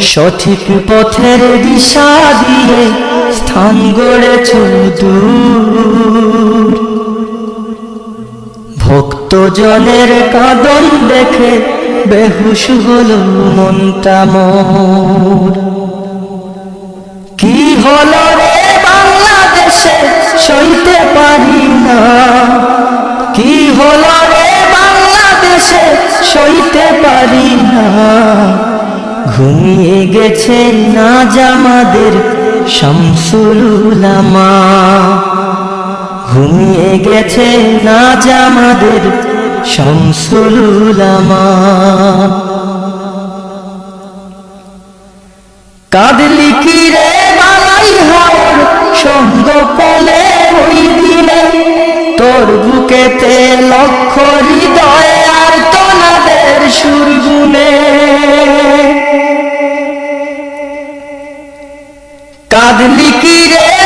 সঠিক পথের দিশা দিয়ে স্থান গড়েছ দূর। ভক্ত জনের কাদন দেখে বেহুশ হলো মনটা মোর। কি হলো রে বাংলাদেশে সইতে পারি না। কি হল রে বাংলাদেশে সইতে পারি না। ঘুমিয়ে গেছে না জামাদের শামসুলুলামা ঘুমিয়ে গেছে না জামাদের শামসুলুলামা কাঁদলি কি রে বালাই হাওর সঙ্গ পলে ওই দিনে তোর বুকেতে লক্ষ রে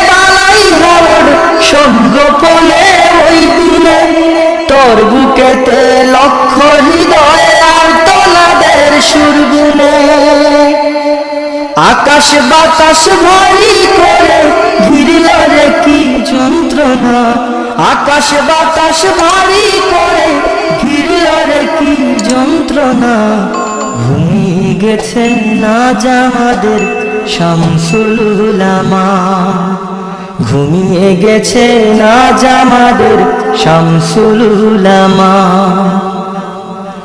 তোর বুকেতে লক্ষ হৃদয় আর সুর গুনে আকাশ বাতাস ভারী করে ঘিরল রে কি যন্ত্রণা। আকাশ বাতাস ভারী করে ঘিরল রে কি যন্ত্রণা। ঘুমিয়ে গেছে না জামাদের শামসুলুলামা ঘুমিয়ে গেছে না জামাদের শামসুলুলামা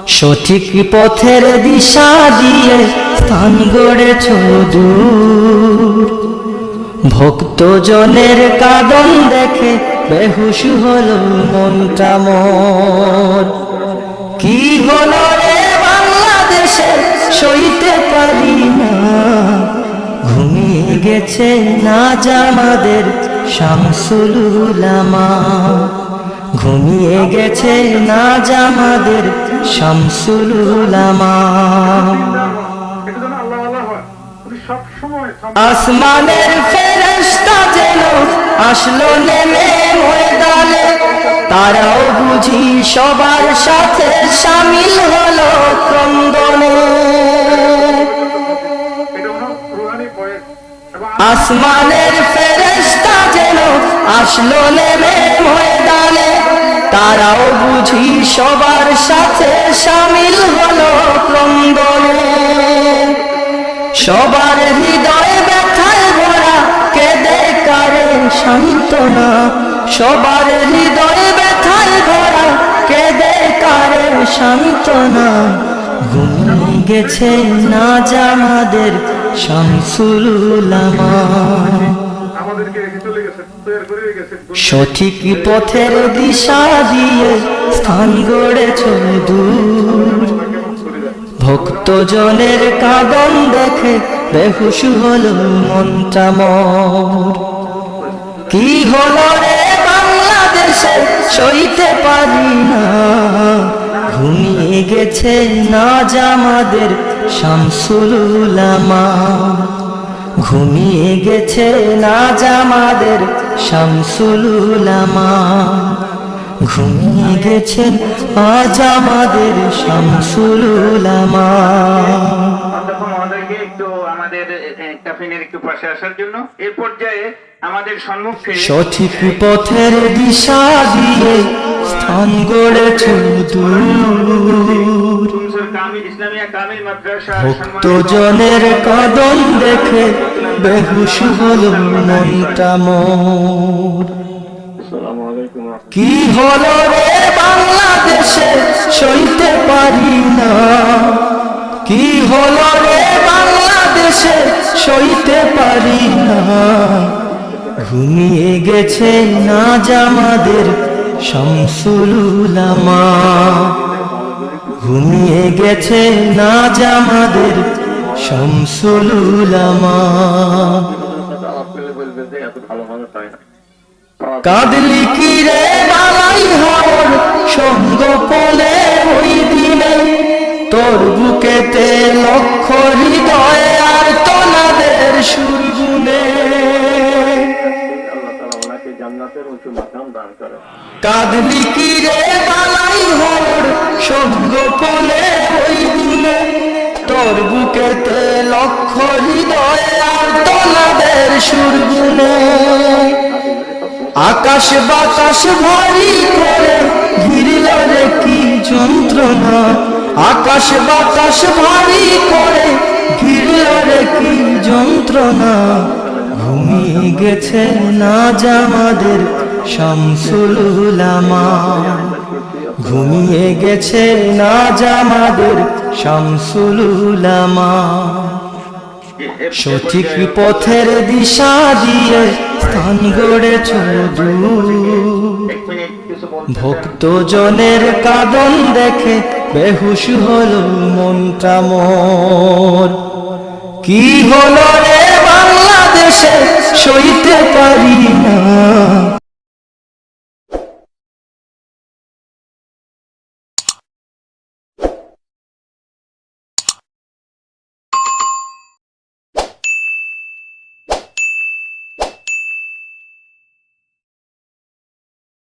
সঠিক পথের দিশা দিয়ে স্থান গড়েছ দূর। ভক্ত জনের কাদন দেখে বেহুশ হলো মনটা মোর কি হলো রে বাংলাদেশে সইতে পারি গেছে না জামাদের শামসুলুলামা ঘুমিয়ে গেছে না জামাদের শামসুলুলামা আসমানের ফেরস্তা যেন আসলো নেমে ময়দানে। তারাও বুঝি সবার সাথে সামিল হলো ক্রন্দনে। আসমানের ফেরেশতা যেন আসলো নেমে ময়দানে, তারাও বুঝি সবার সাথে সামিল হলো ক্রন্দনে। সবার হৃদয়ে ব্যথায় ভরা কেঁদে কারে সান্ত্বনা সবার হৃদয়ে ব্যথায় ভরা কেঁদে কারে সান্ত্বনা ঘুমিয়ে গেছে না জামাদের গেছে সঠিক পথের দিশা দিয়ে স্থান গড়েছ দূর। ভক্ত জনের কাদন দেখে বেহুশ হলো মনটা মোর। কি হলো রে বাংলাদেশে সইতে পারি না। ঘুমিয়ে গেছে না জামাদের শামসুলুলামা ঘুমিয়ে গেছে না জামাদের শামসুলুলামা ঘুমিয়ে গেছেন আজ আমাদের শামসুলুলামা অধ্যক্ষ আমাদের একটু পাশে আসার জন্য। এই পর্যায়ে আমাদের সম্মুখে সঠিক পথের দিশা দিয়ে স্থান গড়েছ দূর ভক্ত জনের কদম দেখে বেহুশ হলো মনটা মোর। কি হলো রে বাংলাদেশে সইতে পারি না। কি হলো রে বাংলাদেশে সইতে পারি না। ঘুমিয়ে গেছে না জামাদের শামসুলুলামা ঘুমিয়ে গেছে না জামাদের শামসুলুলামা কাঁদলি কি রে বালাই হর সঙ্গ ওই দিনে? তোর বুকেতে লক্ষ হৃদয় বালাই হর? সঙ্গ পলে ওই দিনে তোর বুকেতে লক্ষ সুরগুনে। আকাশ বাতাস ভারী করে ঘিরল রে কি যন্ত্রণা। আকাশ বাতাস ভারী করে ঘিরল রে কি যন্ত্রণা। ঘুমিয়ে গেছে না জামাদের শামসুলামা ঘুমিয়ে গেছে না জামাদের শামসুলামা সঠিক পথের দিশা দিয়ে স্থান গড়ে চলু ভক্ত জনের কাদন দেখে বেহুশ হলো মনটা মোর কি হলো বাংলাদেশে সইতে পারি না।